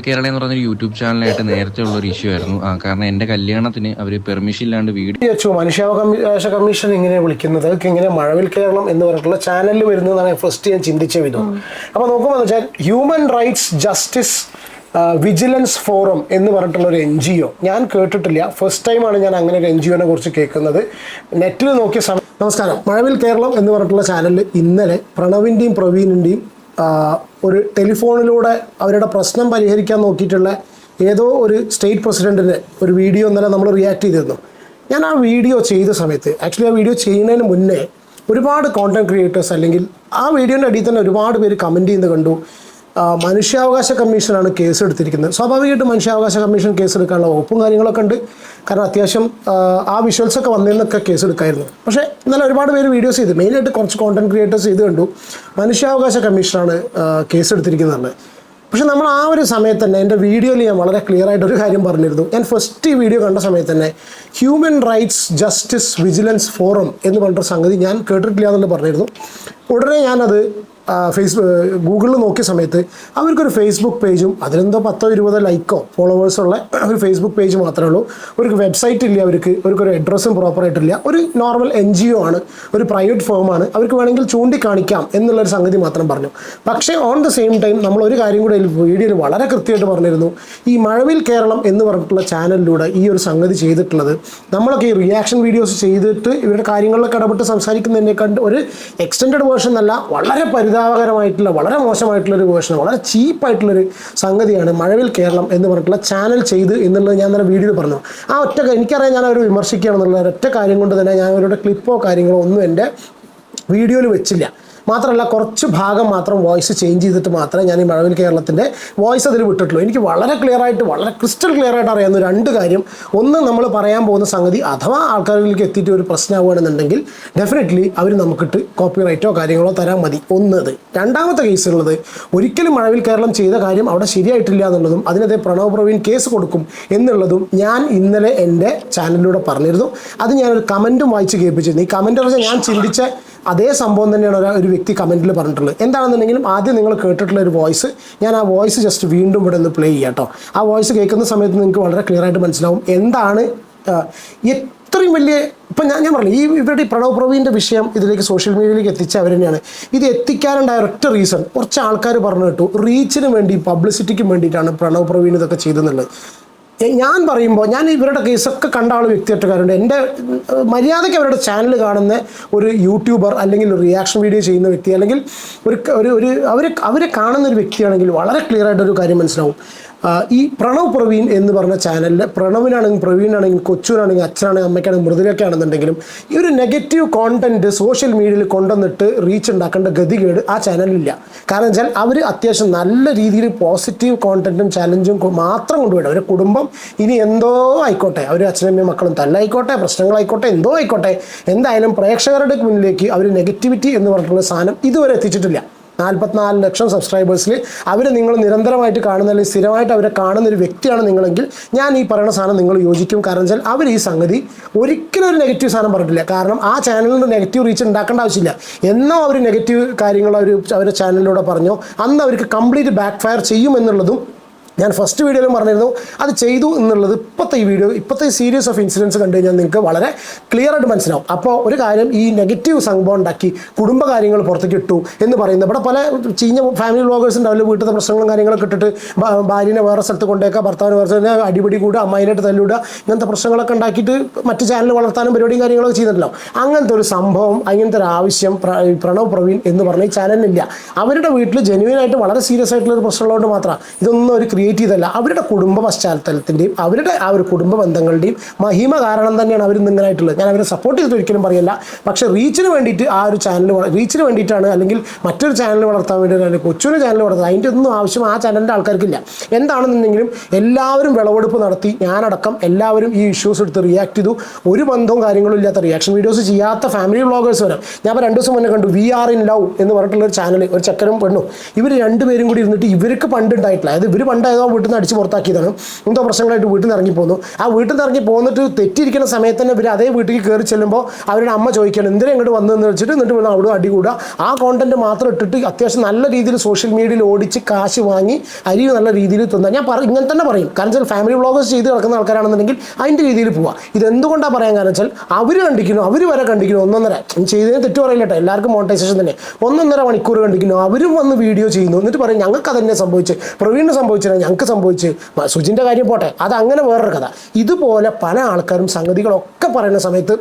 കേരള എന്ന് പറഞ്ഞൊരു യൂട്യൂബ് ചാനലായിട്ട് നേരത്തെ ഉള്ള ഒരു ഇഷ്യൂ ആയിരുന്നു. ആ കാരണം എന്റെ കല്യാണത്തിന് അവർ പെർമിഷൻ ഇല്ലാണ്ട് വീഡിയോ മനുഷ്യാവകാശ കമ്മീഷൻ ഇങ്ങനെ വിളിക്കുന്നത് ഇങ്ങനെ മഴവിൽ കേരളം എന്ന് പറഞ്ഞിട്ടുള്ള ചാനലിൽ വരുന്നതാണ് ഫസ്റ്റ് ഞാൻ ചിന്തിച്ച വിധം. അപ്പോൾ നോക്കുമ്പോൾ വെച്ചാൽ human rights justice vigilance forum എന്ന് പറഞ്ഞിട്ടുള്ള ഒരു എൻ ജി ഒ ഞാൻ കേട്ടിട്ടില്ല. ഫസ്റ്റ് ടൈമാണ് ഞാൻ അങ്ങനെ ഒരു എൻ ജി ഒനെ കുറിച്ച് കേൾക്കുന്നത്. നെറ്റിൽ നോക്കിയ സമയം നമസ്കാരം. മഴവിൽ കേരളം എന്ന് പറഞ്ഞിട്ടുള്ള ചാനലിൽ ഇന്നലെ പ്രണവിന്റെയും പ്രവീണിന്റെയും ഒരു ടെലിഫോണിലൂടെ അവരുടെ പ്രശ്നം പരിഹരിക്കാൻ നോക്കിയിട്ടുള്ള ഏതോ ഒരു സ്റ്റേറ്റ് പ്രസിഡന്റിന്റെ ഒരു വീഡിയോ ഇന്നലെ നമ്മൾ റിയാക്ട് ചെയ്തിരുന്നു. ഞാൻ ആ വീഡിയോ ചെയ്ത സമയത്ത് ആക്ച്വലി ആ വീഡിയോ ചെയ്യുന്നതിന് മുന്നേ ഒരുപാട് കോണ്ടന്റ് ക്രിയേറ്റേഴ്സ് അല്ലെങ്കിൽ ആ വീഡിയോന്റെ അടിയിൽ തന്നെ ഒരുപാട് പേര് കമന്റ് ചെയ്യുന്നത് കണ്ടു. മനുഷ്യാവകാശ കമ്മീഷനാണ് കേസ് എടുത്തിരിക്കുന്നത് സ്വാഭാവികമായിട്ടും മനുഷ്യാവകാശ കമ്മീഷൻ കേസ് എടുക്കാനുള്ള വകുപ്പും കാര്യങ്ങളൊക്കെ ഉണ്ട്. കാരണം അത്യാവശ്യം ആ, വിഷ്വൽസ് ഒക്കെ വന്നതിനൊക്കെ കേസ് എടുക്കായിരുന്നു പക്ഷേ ഇന്നലെ ഒരുപാട് പേര് വീഡിയോസ് ചെയ്ത്. മെയിനായിട്ട് കുറച്ച് കോണ്ടന്റ് ക്രിയേറ്റേഴ്സ് ചെയ്ത് കണ്ടു. മനുഷ്യാവകാശ കമ്മീഷനാണ് കേസ് എടുത്തിരിക്കുന്നത് പക്ഷെ നമ്മൾ ആ ഒരു സമയത്ത് തന്നെ എന്റെ വീഡിയോയിൽ ഞാൻ വളരെ ക്ലിയർ ആയിട്ട് ഒരു കാര്യം പറഞ്ഞിരുന്നു. ഞാൻ ഫസ്റ്റ് ഈ വീഡിയോ കണ്ട സമയത്ത് തന്നെ human rights justice vigilance forum എന്ന് പറഞ്ഞിട്ടൊരു സംഗതി ഞാൻ കേട്ടിട്ടില്ല എന്നുള്ളത് പറഞ്ഞിരുന്നു. ഉടനെ ഞാനത് ഫേസ്ബുക്ക് ഗൂഗിളിൽ നോക്കിയ സമയത്ത് അവർക്കൊരു ഫേസ്ബുക്ക് പേജും അതിലെന്തോ പത്തോ ഇരുപതോ ലൈക്കോ ഫോളോവേഴ്സുള്ള ഒരു ഫേസ്ബുക്ക് പേജ് മാത്രമേ ഉള്ളൂ. ഒരു വെബ്സൈറ്റ് ഇല്ല അവർക്ക്. അവർക്കൊരു അഡ്രസ്സും പ്രോപ്പറായിട്ടില്ല ഒരു നോർമൽ എൻ ജി ഒ ആണ്. ഒരു പ്രൈവറ്റ് ഫേമാണ് അവർക്ക് വേണമെങ്കിൽ ചൂണ്ടിക്കാണിക്കാം എന്നുള്ളൊരു സംഗതി മാത്രം പറഞ്ഞു. പക്ഷേ ഓൺ ദ സെയിം ടൈം നമ്മൾ ഒരു കാര്യം കൂടെ വീഡിയോയിൽ വളരെ കൃത്യമായിട്ട് പറഞ്ഞിരുന്നു. ഈ മഴവിൽ കേരളം എന്ന് പറഞ്ഞിട്ടുള്ള ചാനലിലൂടെ ഈ ഒരു സംഗതി ചെയ്തിട്ടുള്ളത്. നമ്മളൊക്കെ ഈ റിയാക്ഷൻ വീഡിയോസ് ചെയ്തിട്ട് ഇവരുടെ കാര്യങ്ങളിലൊക്കെ ഇടപെട്ട് സംസാരിക്കുന്നതിനെ കണ്ട് ഒരു എക്സ്റ്റൻഡ് വേർഷൻ അല്ല വളരെ പരിതാപകരമായിട്ടുള്ള വളരെ മോശമായിട്ടുള്ളൊരു വേർഷൻ വളരെ ചീപ്പായിട്ടുള്ളൊരു സംഗതിയാണ് മഴവിൽ കേരളം എന്ന് പറഞ്ഞിട്ടുള്ള ചാനൽ ചെയ്ത് എന്നുള്ളത് ഞാൻ തന്നെ വീഡിയോയിൽ പറഞ്ഞു. ആ ഒറ്റ എനിക്കറിയാം ഞാൻ അവർ വിമർശിക്കുകയാണെന്നുള്ള ഒറ്റ കാര്യം കൊണ്ട് തന്നെ ഞാൻ അവരുടെ ക്ലിപ്പോ കാര്യങ്ങളോ ഒന്നും എന്റെ വീഡിയോയിൽ വെച്ചില്ല. മാത്രമല്ല കുറച്ച് ഭാഗം മാത്രം വോയിസ് ചേഞ്ച് ചെയ്തിട്ട് മാത്രമേ ഞാൻ ഈ മഴവിൽ കേരളത്തിന്റെ വോയിസ് അതിൽ വിട്ടിട്ടുള്ളൂ. എനിക്ക് വളരെ ക്ലിയർ ആയിട്ട് വളരെ ക്രിസ്റ്റൽ ക്ലിയർ ആയിട്ട് അറിയാവുന്ന രണ്ട് കാര്യം. ഒന്ന് നമ്മൾ പറയാൻ പോകുന്ന സംഗതി അഥവാ ആൾക്കാരിലേക്ക് എത്തിയിട്ട് ഒരു പ്രശ്നമാവുകയാണെന്നുണ്ടെങ്കിൽ ഡെഫിനറ്റ്ലി അവർ നമുക്കിട്ട് കോപ്പി റൈറ്റോ കാര്യങ്ങളോ തരാൻ മതി. ഒന്നത്. രണ്ടാമത്തെ കേസുള്ളത് ഒരിക്കലും മഴവിൽ കേരളം ചെയ്ത കാര്യം അവിടെ ശരിയായിട്ടില്ല എന്നുള്ളതും അതിനെതിരെ പ്രണവ് പ്രവീൺ കേസ് കൊടുക്കും എന്നുള്ളതും ഞാൻ ഇന്നലെ എന്റെ ചാനലിലൂടെ പറഞ്ഞിരുന്നു. അത് ഞാനൊരു കമന്റും വായിച്ച് കേൾപ്പിച്ചിരുന്നു. ഈ കമന്റ് ഞാൻ ചിന്തിച്ച അതേ സംഭവം തന്നെയാണ് ഒരാ- വ്യക്തി കമന്റിൽ പറഞ്ഞിട്ടുള്ളത്. എന്താണെന്നുണ്ടെങ്കിലും ആദ്യം നിങ്ങൾ കേട്ടിട്ടുള്ള ഒരു വോയിസ് ഞാൻ ആ വോയിസ് ജസ്റ്റ് വീണ്ടും ഇവിടെ ഒന്ന് പ്ലേ ചെയ്യാം കേട്ടോ ആ വോയിസ് കേൾക്കുന്ന സമയത്ത് നിങ്ങൾക്ക് വളരെ ക്ലിയർ ആയിട്ട് മനസ്സിലാവും എന്താണ് ഇത്രയും വലിയ ഇപ്പം ഞാൻ ഞാൻ പറഞ്ഞു ഈ ഇവരുടെ പ്രണവ് പ്രവീന്റെ വിഷയം ഇതിലേക്ക് സോഷ്യൽ മീഡിയയിലേക്ക് എത്തിച്ച അവർ തന്നെയാണ്. ഇത് എത്തിക്കാനുണ്ടായ ഒറ്റ റീസൺ കുറച്ച് ആൾക്കാർ പറഞ്ഞു കേട്ടു. റീച്ചിന് വേണ്ടി പബ്ലിസിറ്റിക്ക് വേണ്ടിയിട്ടാണ് പ്രണവ് പ്രവീൺ ഇതൊക്കെ ചെയ്തെന്നുള്ളത്. ഞാൻ പറയുമ്പോൾ ഞാൻ ഇവരുടെ കേസൊക്കെ കണ്ട ആൾ വ്യക്തിയായിട്ടുകാരുണ്ട് എന്റെ മര്യാദയ്ക്ക് അവരുടെ ചാനൽ കാണുന്ന ഒരു യൂട്യൂബർ അല്ലെങ്കിൽ ഒരു റിയാക്ഷൻ വീഡിയോ ചെയ്യുന്ന വ്യക്തി അല്ലെങ്കിൽ ഒരു ഒരു അവരെ അവരെ കാണുന്ന ഒരു വ്യക്തിയാണെങ്കിൽ വളരെ ക്ലിയർ ആയിട്ട് ഒരു കാര്യം മനസ്സിലാവും. ഈ പ്രണവ് പ്രവീൺ എന്ന് പറഞ്ഞ ചാനലിൽ പ്രണവിനാണെങ്കിൽ പ്രവീണാണെങ്കിൽ കൊച്ചുവിനാണെങ്കിൽ അച്ഛനാണെങ്കിൽ അമ്മയ്ക്കാണെങ്കിൽ മൃദുലൊക്കെ ആണെന്നുണ്ടെങ്കിലും ഈ ഒരു നെഗറ്റീവ് കോണ്ടന്റ് സോഷ്യൽ മീഡിയയിൽ കൊണ്ടുവന്നിട്ട് റീച്ച് ഉണ്ടാക്കേണ്ട ഗതികേട് ആ ചാനലില്ല കാരണം വെച്ചാൽ അവർ അത്യാവശ്യം നല്ല രീതിയിൽ പോസിറ്റീവ് കോണ്ടന്റും ചാലഞ്ചും മാത്രം കൊണ്ടുപോയിട്ട് അവരുടെ കുടുംബം ഇനി എന്തോ ആയിക്കോട്ടെ അവർ അച്ഛനമ്മയും മക്കളും തല്ലായിക്കോട്ടെ പ്രശ്നങ്ങളായിക്കോട്ടെ എന്തോ ആയിക്കോട്ടെ എന്തായാലും പ്രേക്ഷകരുടെ മുന്നിലേക്ക് അവർ നെഗറ്റിവിറ്റി എന്ന് പറഞ്ഞിട്ടുള്ള സാധനം ഇതുവരെ എത്തിച്ചിട്ടില്ല. നാൽപ്പത്തിനാല് ലക്ഷം സബ്സ്ക്രൈബേഴ്സിൽ അവർ നിങ്ങൾ നിരന്തരമായിട്ട് കാണുന്ന അല്ലെങ്കിൽ സ്ഥിരമായിട്ട് അവരെ കാണുന്ന ഒരു വ്യക്തിയാണ് നിങ്ങളെങ്കിൽ ഞാൻ ഈ പറയുന്ന സാധനം നിങ്ങൾ യോജിക്കും. കാരണം വെച്ചാൽ അവർ ഈ സംഗതി ഒരിക്കലും ഒരു നെഗറ്റീവ് സാധനം പറഞ്ഞിട്ടില്ല. കാരണം ആ ചാനലിന്റെ നെഗറ്റീവ് റീച്ച് ഉണ്ടാക്കേണ്ട ആവശ്യമില്ല. എന്നോ അവർ നെഗറ്റീവ് കാര്യങ്ങൾ അവർ അവരുടെ ചാനലിലൂടെ പറഞ്ഞോ അന്ന് അവർക്ക് കംപ്ലീറ്റ് ബാക്ക് ഫയർ ചെയ്യും എന്നുള്ളതും ഞാൻ ഫസ്റ്റ് വീഡിയോയിലും പറഞ്ഞിരുന്നു. അത് ചെയ്തു എന്നുള്ളത് ഇപ്പോഴത്തെ ഈ വീഡിയോ ഇപ്പോഴത്തെ ഈ സീരീസ് ഓഫ് ഇൻസിഡൻസ് കണ്ടു കഴിഞ്ഞാൽ നിങ്ങൾക്ക് വളരെ ക്ലിയർ ആയിട്ട് മനസ്സിലാവും. അപ്പോൾ ഒരു കാര്യം ഈ നെഗറ്റീവ് സംഭവം ഉണ്ടാക്കി കുടുംബകാര്യങ്ങൾ പുറത്തേക്ക് ഇട്ടു എന്ന് പറയുന്നത്. ഇവിടെ പല ചീഞ്ഞ ഫാമിലി വ്ളോഗേഴ്സ് ഉണ്ടാവില്ല വീട്ടിലെ പ്രശ്നങ്ങളും കാര്യങ്ങളൊക്കെ ഇട്ടിട്ട് ഭാര്യനെ വേറെ സ്ഥലത്ത് കൊണ്ടേക്കുക ഭർത്താവിനെ വേറെ സ്ഥലത്ത് അടിപിടി കൂടുക അമ്മായിനായിട്ട് തല്ലിവിടുക ഇങ്ങനത്തെ പ്രശ്നങ്ങളൊക്കെ ഉണ്ടാക്കിയിട്ട് മറ്റ് ചാനൽ വളർത്താനും പരിപാടിയും കാര്യങ്ങളൊക്കെ ചെയ്യുന്നുണ്ടല്ലോ. അങ്ങനത്തെ ഒരു സംഭവം അങ്ങനത്തെ ഒരു ആവശ്യം പ്രണവ് പ്രവീൺ എന്ന് പറഞ്ഞ ഈ ചാനലിനില്ല അവരുടെ വീട്ടിൽ ജെന്യൂനായിട്ട് വളരെ സീരിയസ് ആയിട്ടുള്ള ഒരു പ്രശ്നമുള്ളതുകൊണ്ട് മാത്രമാണ് ഇതൊന്നും ഒരു ക്രിയേറ്റ് ചെയ്തല്ല അവരുടെ കുടുംബ പശ്ചാത്തലത്തിന്റെയും അവരുടെ ആ ഒരു കുടുംബ ബന്ധങ്ങളുടെയും മഹിമ കാരണം തന്നെയാണ് അവർ നിങ്ങനായിട്ടുള്ളത് ഞാൻ അവരെ സപ്പോർട്ട് ചെയ്തിട്ട് ഒരിക്കലും പറയില്ല. പക്ഷേ റീച്ചിന് വേണ്ടിയിട്ട് ആ ഒരു ചാനൽ റീച്ചിന് വേണ്ടിയിട്ടാണ് അല്ലെങ്കിൽ മറ്റൊരു ചാനൽ വളർത്താൻ വേണ്ടിയിട്ട് അല്ലെങ്കിൽ കൊച്ചൊരു ചാനൽ വളർത്താൻ അതിന്റെ ഒന്നും ആവശ്യം ആ ചാനലിന്റെ ആൾക്കാർക്കില്ല. എന്താണെന്നുണ്ടെങ്കിലും എല്ലാവരും വിളവെടുപ്പ് നടത്തി ഞാനടക്കം എല്ലാവരും ഈ ഇഷ്യൂസ് എടുത്ത് റിയാക്ട് ചെയ്തു. ഒരു ബന്ധവും കാര്യങ്ങളും ഇല്ലാത്ത റിയാക്ഷൻ വീഡിയോസ് ചെയ്യാത്ത ഫാമിലി വ്ളോഗേഴ്സ് വരെ. ഞാൻ രണ്ട് ദിവസം മുന്നേ കണ്ടു വി ആർ ഇൻ ലവ് എന്ന് പറഞ്ഞിട്ടുള്ള ഒരു ചാനൽ ഒരു ചക്കരും പെണ്ണും. ഇവർ രണ്ടുപേരും കൂടി ഇരുന്നിട്ട് ഇവർക്ക് പണ്ട് ഉണ്ടായിട്ടില്ല അതായത് ഇവർ പണ്ട് ഏതോ വീട്ടിൽ നിന്ന് അടിച്ച് പുറത്താക്കിയതാണ്. എന്തോ പ്രശ്നങ്ങളായിട്ട് വീട്ടിൽ നിന്ന് ഇറങ്ങി പോന്നു. ആ വീട്ടിൽ നിന്ന് ഇറങ്ങി പോന്നിട്ട് തെറ്റിയിരിക്കുന്ന സമയത്ത് തന്നെ ഇവർ അതേ വീട്ടിൽ കയറി ചെല്ലുമ്പോൾ അവരുടെ അമ്മ ചോദിക്കണം എന്തിനാ ഇങ്ങോട്ട് വന്നതെന്ന്? വെച്ചിട്ട് എന്നിട്ട് വേണം അവിടെ അടി കൂടുക. ആ കോണ്ടന്റ് മാത്രം ഇട്ടിട്ട് അത്യാവശ്യം നല്ല രീതിയിൽ സോഷ്യൽ മീഡിയയിൽ ഓടിച്ച് കാശ് വാങ്ങി അരി നല്ല രീതിയിൽ തിന്നാൻ ഞാൻ പറ ഇങ്ങനെ തന്നെ പറയും. കാരണം വെച്ചാൽ ഫാമിലി വ്ളോഗേഴ്സ് ചെയ്ത് നടക്കുന്ന ആൾക്കാരാണെന്നുണ്ടെങ്കിൽ അതിന്റെ രീതിയിൽ പോവുക ഇത് എന്തുകൊണ്ടാണ് പറയാൻ കാരണം വെച്ചാൽ അവർ കണ്ടിരിക്കുന്നു അവർ വരെ കണ്ടിരിക്കുന്നു. ഒന്നൊന്നര ചെയ്തതിന് തെറ്റ് പറയില്ല കേട്ടോ. എല്ലാവർക്കും മോണിറ്റൈസേഷൻ തന്നെ. ഒന്നൊന്നര മണിക്കൂർ കണ്ടിക്കുന്നു അവരും വന്ന് വീഡിയോ ചെയ്യുന്നു. എന്നിട്ട് പറയും ഞങ്ങൾക്ക് അതന്നെ സംഭവിച്ചു. പ്രവീണിന് സംഭവിച്ചില്ല ഞങ്ങൾക്ക് സംഭവിച്ച്. സുജിന്റെ കാര്യം പോട്ടെ. അത് അങ്ങനെ വേറൊരു കഥ. ഇതുപോലെ പല ആൾക്കാരും സംഗതികളൊക്കെ പറയുന്ന സമയത്ത്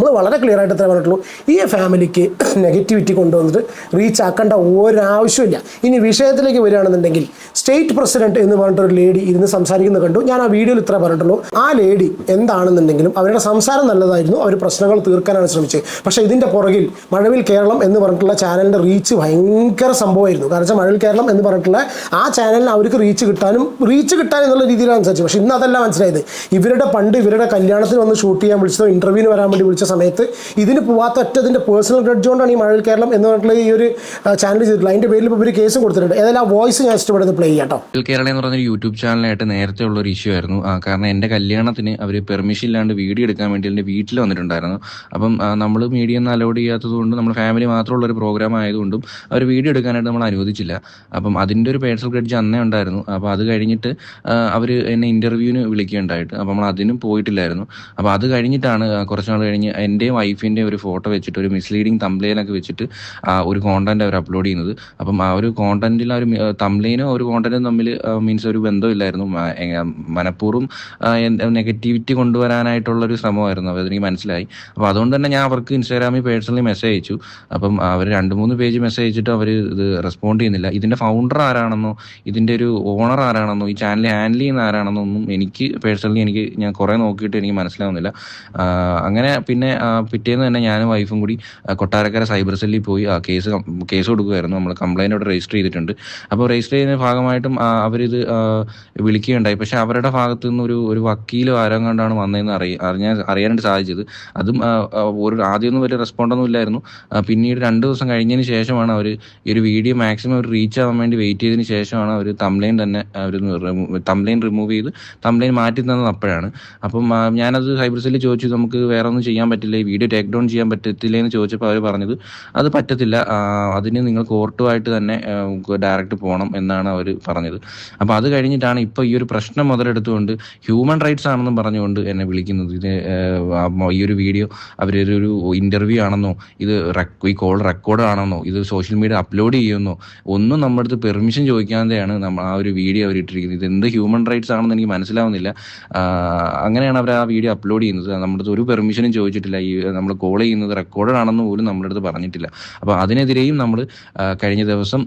നമ്മൾ വളരെ ക്ലിയർ ആയിട്ട് എത്ര പറഞ്ഞിട്ടുള്ളൂ ഈ ഫാമിലിക്ക് നെഗറ്റിവിറ്റി കൊണ്ടുവന്നിട്ട് റീച്ച് ആക്കേണ്ട ഒരാവശ്യമില്ല ഇനി വിഷയത്തിലേക്ക് വരികയാണെന്നുണ്ടെങ്കിൽ സ്റ്റേറ്റ് പ്രസിഡന്റ് എന്ന് പറഞ്ഞിട്ടൊരു ലേഡി ഇരുന്ന് സംസാരിക്കുന്നത് കണ്ടു. ഞാൻ ആ വീഡിയോയിൽ ഇത്ര പറഞ്ഞിട്ടുള്ളൂ. ആ ലേഡി എന്താണെന്നുണ്ടെങ്കിലും അവരുടെ സംസാരം നല്ലതായിരുന്നു. അവർ പ്രശ്നങ്ങൾ തീർക്കാനാണ് ശ്രമിച്ചത്. പക്ഷേ ഇതിന്റെ പുറകിൽ മഴവിൽ കേരളം എന്ന് പറഞ്ഞിട്ടുള്ള ചാനലിന്റെ റീച്ച് ഭയങ്കര സംഭവമായിരുന്നു. കാരണം മഴവിൽ കേരളം എന്ന് പറഞ്ഞിട്ടുള്ള ആ ചാനലിന് അവർക്ക് റീച്ച് കിട്ടാനും റീച്ച് കിട്ടാൻ എന്നുള്ള രീതിയിലാണ് സംസാരിച്ചത്. പക്ഷേ ഇന്ന് അതല്ല മനസ്സിലായത്. ഇവരുടെ പണ്ട് ഇവരുടെ കല്യാണത്തിന് വന്ന് ഷൂട്ട് ചെയ്യാൻ വിളിച്ചതോ ഇന്റർവ്യൂവിന് വരാൻ വേണ്ടി വിളിച്ച സമയത്ത് ഇതിന് പോവാത്ത ഒറ്റ ഇതിന്റെ പേഴ്സണൽ ഗ്രഡ്ജ് കൊണ്ടാണ് ഈ മഴവിൽ കേരളം എന്ന് പറഞ്ഞിട്ടുള്ള ഈ ഒരു ചാനൽ ചെയ്തിട്ടുള്ളത്. അതിന്റെ പേരിൽ ഇപ്പോൾ ഒരു കേസ് കൊടുത്തിട്ടുണ്ട്. ഏതായാലും ആ വോയിസ് ഞാൻ ഇഷ്ടപ്പെടുന്നത് പ്ലേ ചെയ്യാട്ടോ കേട്ടോ. കേരള എന്ന് പറഞ്ഞൊരു യൂട്യൂബ് ചാനലായിട്ട് നേരത്തെ ഉള്ള ഒരു ഇഷ്യൂ ആയിരുന്നു. കാരണം എന്റെ കല്യാണത്തിന് അവർ പെർമിഷൻ ഇല്ലാണ്ട് വീഡിയോ എടുക്കാൻ വേണ്ടി എന്റെ വീട്ടിൽ വന്നിട്ടുണ്ടായിരുന്നു. അപ്പം നമ്മൾ മീഡിയ ഒന്നും അലോഡ് ചെയ്യാത്തത് കൊണ്ട് നമ്മൾ ഫാമിലി മാത്രമുള്ള ഒരു പ്രോഗ്രാം ആയതുകൊണ്ടും അവർ വീഡിയോ എടുക്കാനായിട്ട് നമ്മൾ അനുവദിച്ചില്ല. അപ്പം അതിന്റെ ഒരു പേഴ്സണൽ ഗ്രഡ്ജ് അന്നേ ഉണ്ടായിരുന്നു. അപ്പോൾ അത് കഴിഞ്ഞിട്ട് അവർ എന്നെ ഇന്റർവ്യൂവിന് വിളിക്കുകയുണ്ടായിട്ട്. അപ്പോൾ നമ്മൾ അതിനും പോയിട്ടില്ലായിരുന്നു. അപ്പോൾ അത് കഴിഞ്ഞിട്ടാണ് കുറച്ച് നാൾ കഴിഞ്ഞ് എന്റെയും വൈഫിന്റെ ഒരു ഫോട്ടോ വെച്ചിട്ട് ഒരു മിസ്ലീഡിങ് തംബ്ലെയിനൊക്കെ വെച്ചിട്ട് ഒരു കോണ്ടന്റ് അവർ അപ്ലോഡ് ചെയ്യുന്നത്. അപ്പം ആ ഒരു കോണ്ടന്റിൽ ആ ഒരു തംബ്ലെയിനും ഒരു കോണ്ടന്റും തമ്മിൽ മീൻസ് ഒരു ബന്ധമില്ലായിരുന്നു. മനഃപൂർവം നെഗറ്റിവിറ്റി കൊണ്ടുവരാനായിട്ടുള്ള ഒരു ശ്രമമായിരുന്നു അതെനിക്ക് മനസ്സിലായി. അപ്പോൾ അതുകൊണ്ട് തന്നെ ഞാൻ അവർക്ക് ഇൻസ്റ്റാഗ്രാമിൽ പേഴ്സണലി മെസ്സേജ് അയച്ചു. അപ്പം അവർ രണ്ട് മൂന്ന് പേജ് മെസ്സേജ് അയച്ചിട്ട് അവർ ഇത് റെസ്പോണ്ട് ചെയ്യുന്നില്ല. ഇതിന്റെ ഫൗണ്ടർ ആരാണെന്നോ ഇതിന്റെ ഒരു ഓണർ ആരാണെന്നോ ഈ ചാനൽ ഹാൻഡിൽ ചെയ്യുന്ന ആരാണെന്നോ ഒന്നും എനിക്ക് പേഴ്സണലി എനിക്ക് ഞാൻ കുറേ നോക്കിയിട്ട് എനിക്ക് മനസ്സിലാവുന്നില്ല. അങ്ങനെ പിന്നെ ആ, പിറ്റേന്ന് തന്നെ ഞാനും വൈഫും കൂടി കൊട്ടാരക്കര സൈബർ സെല്ലിൽ പോയി ആ കേസ് കേസ് കൊടുക്കുമായിരുന്നു നമ്മൾ കംപ്ലൈന്റ് അവിടെ രജിസ്റ്റർ ചെയ്തിട്ടുണ്ട്. അപ്പോൾ രജിസ്റ്റർ ചെയ്യുന്ന ഭാഗമായിട്ടും അവരിത് വിളിക്കുകയുണ്ടായി. പക്ഷെ അവരുടെ ഭാഗത്തു നിന്ന് ഒരു ഒരു വക്കീലോ ആരോ കണ്ടാണ് വന്നതെന്ന് അറിയ അറിഞ്ഞാൽ അറിയാനായിട്ട് സാധിച്ചത്. അതും ഒരു ആദ്യമൊന്നും വലിയ റെസ്പോണ്ടൊന്നും ഇല്ലായിരുന്നു. പിന്നീട് രണ്ട് ദിവസം കഴിഞ്ഞതിന് ശേഷമാണ് അവർ ഈ ഒരു വീഡിയോ മാക്സിമം അവർ റീച്ച് ആവാൻ വേണ്ടി വെയിറ്റ് ചെയ്തതിന് ശേഷമാണ് അവർ തംലൈൻ തന്നെ അവർ തംലൈൻ റിമൂവ് ചെയ്ത് തംലൈൻ മാറ്റി തന്നത് അപ്പോഴാണ്. അപ്പം ഞാനത് സൈബർ സെല്ലിൽ ചോദിച്ചു നമുക്ക് വേറെ ഒന്നും ചെയ്യാൻ പറ്റില്ല ഈ വീഡിയോ ടേക്ക് ഡൗൺ ചെയ്യാൻ പറ്റത്തില്ല എന്ന് ചോദിച്ചപ്പോൾ അവർ പറഞ്ഞത് അത് പറ്റത്തില്ല അതിന് നിങ്ങൾ കോർട്ടുമായിട്ട് തന്നെ ഡയറക്റ്റ് പോകണം എന്നാണ് അവർ പറഞ്ഞത്. അപ്പോൾ അത് കഴിഞ്ഞിട്ടാണ് ഇപ്പോൾ ഈ ഒരു പ്രശ്നം മുതലെടുത്തുകൊണ്ട് ഹ്യൂമൻ റൈറ്റ്സ് ആണെന്നും പറഞ്ഞുകൊണ്ട് എന്നെ വിളിക്കുന്നത്. ഇത് ഈ ഒരു വീഡിയോ അവരൊരു ഇന്റർവ്യൂ ആണെന്നോ ഇത് ഈ കോൾ റെക്കോർഡ് ആണെന്നോ ഇത് സോഷ്യൽ മീഡിയ അപ്ലോഡ് ചെയ്യുന്നോ ഒന്നും നമ്മുടെ അടുത്ത് പെർമിഷൻ ചോദിക്കാതെയാണ് നമ്മൾ ആ ഒരു വീഡിയോ അവർ ഇട്ടിരിക്കുന്നത്. ഇത് എന്ത് ഹ്യൂമൻ റൈറ്റ്സ് ആണെന്ന് എനിക്ക് മനസ്സിലാവുന്നില്ല. അങ്ങനെയാണ് അവർ ആ വീഡിയോ അപ്ലോഡ് ചെയ്യുന്നത്. നമ്മുടെ ഒരു പെർമിഷനും ചോദിച്ചിട്ടില്ല ഈ നമ്മൾ കോൾ ചെയ്യുന്നത് റെക്കോർഡ് ആണെന്ന് പോലും നമ്മുടെ അടുത്ത് പറഞ്ഞിട്ടില്ല. അപ്പോൾ അതിനെതിരെയും നമ്മൾ കഴിഞ്ഞ ദിവസം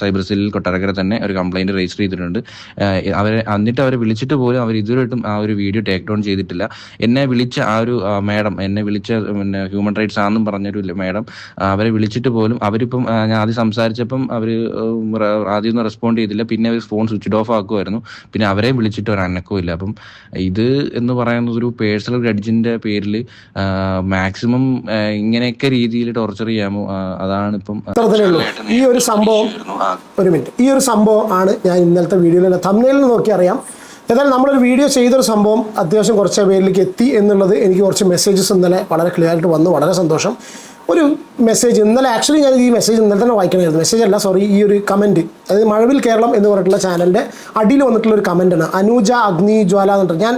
സൈബർ സെല്ലിൽ കൊട്ടാരക്കര തന്നെ ഒരു കംപ്ലൈന്റ് രജിസ്റ്റർ ചെയ്തിട്ടുണ്ട്. അവരെ എന്നിട്ട് അവരെ വിളിച്ചിട്ട് പോലും അവർ ഇതുവരെയായിട്ടും ആ ഒരു വീഡിയോ ടേക്ക് ഡൗൺ ചെയ്തിട്ടില്ല. എന്നെ വിളിച്ച ആ ഒരു മാഡം എന്നെ വിളിച്ച പിന്നെ ഹ്യൂമൻ റൈറ്റ്സ് ആണെന്നും പറഞ്ഞൊരു മാഡം അവരെ വിളിച്ചിട്ട് പോലും അവരിപ്പം ഞാൻ ആദ്യം സംസാരിച്ചപ്പം അവർ ആദ്യം ഒന്നും റെസ്പോണ്ട് ചെയ്തില്ല. പിന്നെ അവർ ഫോൺ സ്വിച്ച് ഓഫ് ആക്കുമായിരുന്നു പിന്നെ അവരെയും വിളിച്ചിട്ട് ഒരു അനക്കവും ഇല്ല. അപ്പം ഇത് എന്ന് പറയുന്നത് ഒരു പേഴ്സണൽ ഗ്രഡ്ജിന്റെ പേരിൽ മാക്സിമം ഇങ്ങനെയൊക്കെ രീതിയിൽ ടോർച്ചർ ചെയ്യാമോ? അതാണ് ഇപ്പം ഈ ഒരു സംഭവം ഒരു മിനിറ്റ്. ഈ ഒരു സംഭവം ആണ് ഞാൻ ഇന്നലത്തെ വീഡിയോയിൽ തമ്മിലിൽ നോക്കി അറിയാം. ഏതായാലും നമ്മളൊരു വീഡിയോ ചെയ്തൊരു സംഭവം അത്യാവശ്യം കുറച്ച് പേരിലേക്ക് എത്തി എന്നുള്ളത് എനിക്ക് കുറച്ച് മെസ്സേജസ് ഇന്നലെ വളരെ ക്ലിയർ ആയിട്ട് വന്നു. വളരെ സന്തോഷം. ഒരു മെസ്സേജ് ഇന്നലെ ആക്ച്വലി ഞാൻ ഈ മെസ്സേജ് ഇന്നലെ തന്നെ വായിക്കണമായിരുന്നു. മെസ്സേജ് അല്ല സോറി ഈ ഒരു കമന്റ് അതായത് മഴവിൽ കേരളം എന്ന് പറഞ്ഞിട്ടുള്ള ചാനലിന്റെ അടിയിൽ വന്നിട്ടുള്ള ഒരു കമന്റാണ് അനുജ അഗ്നി ജ്വാല എന്ന് ഞാൻ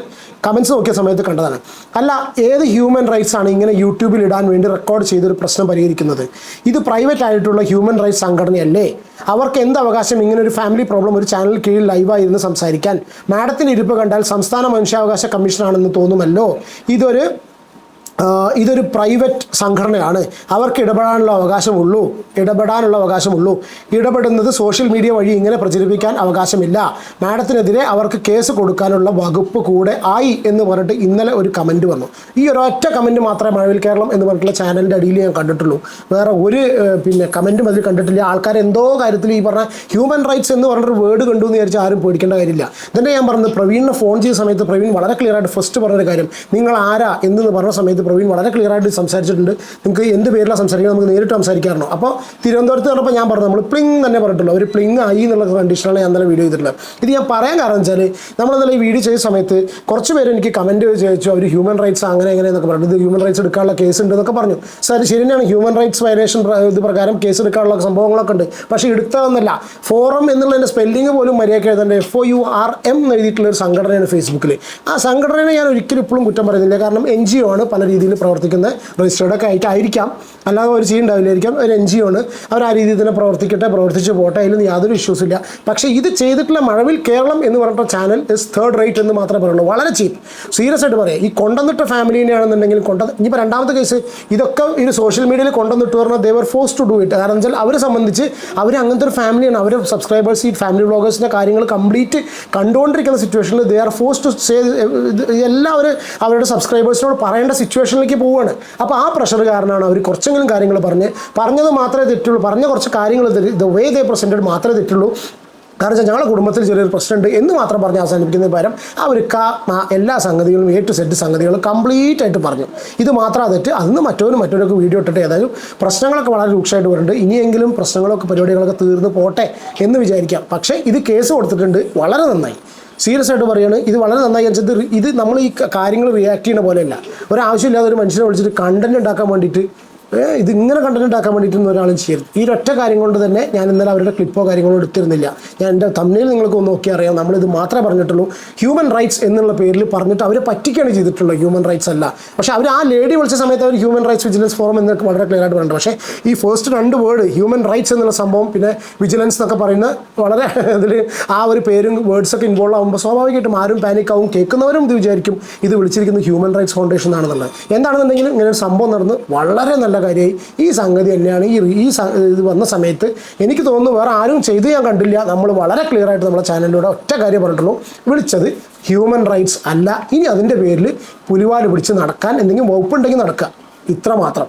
കമൻസ് നോക്കിയ സമയത്ത് കണ്ടതാണ്. അല്ല ഏത് ഹ്യൂമൻ റൈറ്റ്സ് ആണ് ഇങ്ങനെ യൂട്യൂബിൽ ഇടാൻ വേണ്ടി റെക്കോർഡ് ചെയ്തൊരു പ്രശ്നം പരിഹരിക്കുന്നത്? ഇത് പ്രൈവറ്റ് ആയിട്ടുള്ള ഹ്യൂമൻ റൈറ്റ്സ് സംഘടനയല്ലേ? അവർക്ക് എന്ത് അവകാശം? ഇങ്ങനെ ഒരു ഫാമിലി പ്രോബ്ലം ഒരു ചാനൽ കീഴിൽ ലൈവായിരുന്നു സംസാരിക്കാൻ. മാഡത്തിന് ഇരിപ്പ് കണ്ടാൽ സംസ്ഥാന മനുഷ്യാവകാശ കമ്മീഷനാണെന്ന് തോന്നുമല്ലോ? ഇതൊരു ഇതൊരു പ്രൈവറ്റ് സംഘടനയാണ്. അവർക്ക് ഇടപെടാനുള്ള അവകാശമുള്ളൂ. ഇടപെടാനുള്ള അവകാശമുള്ളൂ. ഇടപെടുന്നത് സോഷ്യൽ മീഡിയ വഴി ഇങ്ങനെ പ്രചരിപ്പിക്കാൻ അവകാശമില്ല. മാഡത്തിനെതിരെ അവർക്ക് കേസ് കൊടുക്കാനുള്ള വകുപ്പ് കൂടെ ആയി എന്ന് പറഞ്ഞിട്ട് ഇന്നലെ ഒരു കമന്റ് വന്നു. ഈ ഒരൊറ്റ കമന്റ് മാത്രമേ മഴവിൽ കേരളം എന്ന് പറഞ്ഞിട്ടുള്ള ചാനലിന്റെ അടിയിൽ ഞാൻ കണ്ടിട്ടുള്ളൂ. വേറെ ഒരു പിന്നെ കമന്റും അതിൽ കണ്ടിട്ടില്ല. ആൾക്കാർ എന്തോ കാര്യത്തിൽ ഈ പറഞ്ഞ ഹ്യൂമൻ റൈറ്റ്സ് എന്ന് പറഞ്ഞൊരു വേർഡ് കണ്ടു എന്ന് വിചാരിച്ച് ആരും പേടിക്കേണ്ട കാര്യമില്ല. തന്നെ ഞാൻ പറഞ്ഞത് പ്രവീണിനെ ഫോൺ ചെയ്ത സമയത്ത് പ്രവീൺ വളരെ ക്ലിയർ ആയിട്ട് ഫസ്റ്റ് പറഞ്ഞൊരു കാര്യം. നിങ്ങൾ ആരാ എന്ന് പറഞ്ഞ സമയത്ത് പ്രവീൺ വളരെ ക്ലിയർ ആയിട്ട് സംസാരിച്ചിട്ടുണ്ട്. നിങ്ങൾക്ക് എന്ത് പേരിലാണ് സംസാരിക്കുന്നത് നമുക്ക് നേരിട്ട് സംസാരിക്കാറുണ്ടോ. അപ്പോൾ തിരുവനന്തപുരത്ത് പറഞ്ഞപ്പോൾ ഞാൻ പറഞ്ഞു നമ്മൾ പ്ലിങ് തന്നെ പറഞ്ഞിട്ടുള്ളൂ. ഒരു പ്ലിങ് ആയി എന്നുള്ള കണ്ടീഷനാണ് ഞാൻ നല്ല വീഡിയോ ചെയ്തിട്ടുള്ളത്. ഇത് ഞാൻ പറയാൻ കാരണം വെച്ചാൽ നമ്മൾ ഇന്നലെ ഈ വീഡിയോ ചെയ്ത സമയത്ത് കുറച്ച് പേര് എനിക്ക് കമന്റ് ചോദിച്ചു അവർ ഹ്യൂമൻ റൈറ്റ്സ് അങ്ങനെ എങ്ങനെ എന്നൊക്കെ പറഞ്ഞു ഇത് ഹ്യൂമൻ റൈറ്റ്സ് എടുക്കാനുള്ള കേസ് ഉണ്ട് എന്നൊക്കെ പറഞ്ഞു. സാർ ശരി തന്നെയാണ് ഹ്യൂമൻ റൈറ്റ്സ് വയലേഷൻ ഇത് പ്രകാരം കേസ് എടുക്കാനുള്ള സംഭവങ്ങളൊക്കെ ഉണ്ട്. പക്ഷേ എടുത്തതെന്നല്ല. ഫോറം എന്നുള്ളതിന്റെ സ്പെല്ലിംഗ് പോലും മര്യാദയ്ക്ക് എഴുതേണ്ട. F O U R M എന്ന് എഴുതിയിട്ടുള്ള ഒരു സംഘടനയാണ് ഫേസ്ബുക്കിൽ ആ സംഘടനയെ ഞാൻ ഒരിക്കലും ഇപ്പോഴും കുറ്റം പറയുന്നില്ല. കാരണം എൻ ജി ഒ ആണ് പല രീതിയിൽ പ്രവർത്തിക്കുന്ന രജിസ്റ്റേർഡ് ഒക്കെ ആയിട്ടായിരിക്കാം അല്ലാതെ ഒരു അവർ ചെയ്യുന്നുണ്ടാവില്ലായിരിക്കാം ഒരു എൻ ജി ഒ ആണ്. അവർ ആ രീതിയിൽ തന്നെ പ്രവർത്തിക്കട്ടെ പ്രവർത്തിച്ച് പോട്ടെ അതിലൊന്നും യാതൊരു ഇഷ്യൂസ് ഇല്ല. പക്ഷേ ഇത് ചെയ്തിട്ടുള്ള മഴവിൽ കേരളം എന്ന് പറഞ്ഞ ചാനൽ ഇസ് തേർഡ് റേറ്റ് എന്ന് മാത്രമേ പറയുള്ളൂ. വളരെ ചീപ്പ് സീരിയസ് ആയിട്ട് പറയാം. ഈ കൊണ്ടുവന്നിട്ട ഫാമിലിനെയാണെന്നുണ്ടെങ്കിൽ കൊണ്ട ഇനിയിപ്പോൾ രണ്ടാമത്തെ കേസ് ഇതൊക്കെ ഈ സോഷ്യൽ മീഡിയയിൽ കൊണ്ടുവന്നിട്ട് പറഞ്ഞാൽ they were force to do it കാരണം വെച്ചാൽ അവരെ സംബന്ധിച്ച് അവർ അങ്ങനത്തെ ഒരു ഫാമിലിയാണ് അവർ സബ്സ്ക്രൈബേഴ്സ് ഈ ഫാമിലി വ്ളോഗേഴ്സിന്റെ കാര്യങ്ങൾ കംപ്ലീറ്റ് കണ്ടുകൊണ്ടിരിക്കുന്ന സിറ്റുവേഷനിൽ they are force to say എല്ലാവരും അവരുടെ സബ്സ്ക്രൈബേഴ്സിനോട് പറയേണ്ട സിറ്റുവേഷനിലേക്ക് പോവുകയാണ്. അപ്പോൾ ആ പ്രഷർ കാരണമാണ് അവർ കുറച്ചെങ്കിലും കാര്യങ്ങൾ പറഞ്ഞ് പറഞ്ഞത് മാത്രമേ തെറ്റുള്ളൂ. പറഞ്ഞ കുറച്ച് കാര്യങ്ങൾ ദ വേ ദേ പ്രസന്റഡ് മാത്രമേ തെറ്റുള്ളൂ. കാരണം വെച്ചാൽ ഞങ്ങളുടെ കുടുംബത്തിൽ ചെറിയൊരു പ്രശ്നമുണ്ട് എന്ന് മാത്രം പറഞ്ഞ് അവസാനിപ്പിക്കുന്നതിന് പകരം അവർ എല്ലാ സംഗതികളും എ ടു സെറ്റ് സംഗതികളും കംപ്ലീറ്റ് ആയിട്ട് പറഞ്ഞു. ഇത് മാത്രം തെറ്റ്. അന്ന് മറ്റവരും മറ്റവരൊക്കെ വീഡിയോ ഇട്ടിട്ട് ഏതായാലും പ്രശ്നങ്ങളൊക്കെ വളരെ രൂക്ഷമായിട്ട് വരുന്നുണ്ട്. ഇനിയെങ്കിലും പ്രശ്നങ്ങളൊക്കെ പരിപാടികളൊക്കെ തീർന്നു പോട്ടെ എന്ന് വിചാരിക്കാം. പക്ഷേ ഇത് കേസ് കൊടുത്തിട്ടുണ്ട്. വളരെ നന്നായി. സീരിയസ് ആയിട്ട് പറയുകയാണ് ഇത് വളരെ നന്നായി അനുസരിച്ച് ഇത് നമ്മൾ ഈ കാര്യങ്ങൾ റിയാക്ട് ചെയ്യുന്ന പോലെയല്ല. ഒരാവശ്യമില്ലാതെ ഒരു മനുഷ്യനെ വിളിച്ചിട്ട് കണ്ടന്റ് ഉണ്ടാക്കാൻ വേണ്ടിയിട്ട് ഇത് ഇങ്ങനെ കണ്ടന്റ് ഉണ്ടാക്കാൻ വേണ്ടിയിട്ടൊന്നും ഒരാളും ചെയ്യരുത്. ഈ ഒറ്റ കാര്യം കൊണ്ട് തന്നെ ഞാൻ ഇന്നലെ അവരുടെ ക്ലിപ്പോ കാര്യങ്ങളോ എടുത്തിരുന്നില്ല. ഞാൻ എന്റെ തമ്മിൽ നിങ്ങൾക്ക് നോക്കി അറിയാം. നമ്മൾ ഇത് മാത്രമേ പറഞ്ഞിട്ടുള്ളൂ. ഹ്യൂമൻ റൈറ്റ്സ് എന്നുള്ള പേരിൽ പറഞ്ഞിട്ട് അവരെ പറ്റിക്കാണ് ചെയ്തിട്ടുള്ളത്. ഹ്യൂമൻ റൈറ്റ്സ് അല്ല. പക്ഷേ അവർ ആ ലേഡി വിളിച്ച സമയത്ത് അവർ ഹ്യൂമൻ റൈറ്റ്സ് വിജിലൻസ് ഫോറം എന്നൊക്കെ വളരെ ക്ലിയർ ആയിട്ട് പറഞ്ഞിട്ടുണ്ട്. പക്ഷേ ഈ ഫസ്റ്റ് രണ്ട് വേർഡ് ഹ്യൂമൻ റൈറ്റ്സ് എന്നുള്ള സംഭവം പിന്നെ വിജിലൻസ് എന്നൊക്കെ പറയുന്ന വളരെ ഇതിൽ ആ ഒരു പേരും വേർഡ്സൊക്കെ ഇൻവോൾവ് ആകുമ്പോൾ സ്വാഭാവികമായിട്ടും ആരും പാനിക് ആവും. കേൾക്കുന്നവരും ഇത് വിചാരിക്കും ഇത് വിളിച്ചിരിക്കുന്നത് ഹ്യൂമൻ റൈറ്റ്സ് ഫൗണ്ടേഷൻ ആണെന്നുള്ളത്. എന്താണെന്നുണ്ടെങ്കിലും ഇങ്ങനെ ഒരു സംഭവം നടന്ന് വളരെ നല്ല കാര്യമായി. ഈ സംഗതി തന്നെയാണ് ഈ ഈ ഇത് വന്ന സമയത്ത് എനിക്ക് തോന്നുന്നു വേറെ ആരും ചെയ്ത് ഞാൻ കണ്ടില്ല. നമ്മൾ വളരെ ക്ലിയർ ആയിട്ട് നമ്മുടെ ചാനലിലൂടെ ഒറ്റ കാര്യം പറഞ്ഞിട്ടുള്ളൂ. വിളിച്ചത് ഹ്യൂമൻ റൈറ്റ്സ് അല്ല. ഇനി അതിന്റെ പേരിൽ പുലിവാൽ പിടിച്ച് നടക്കാൻ എന്തെങ്കിലും വകുപ്പുണ്ടെങ്കിൽ നടക്കുക. ഇത്ര മാത്രം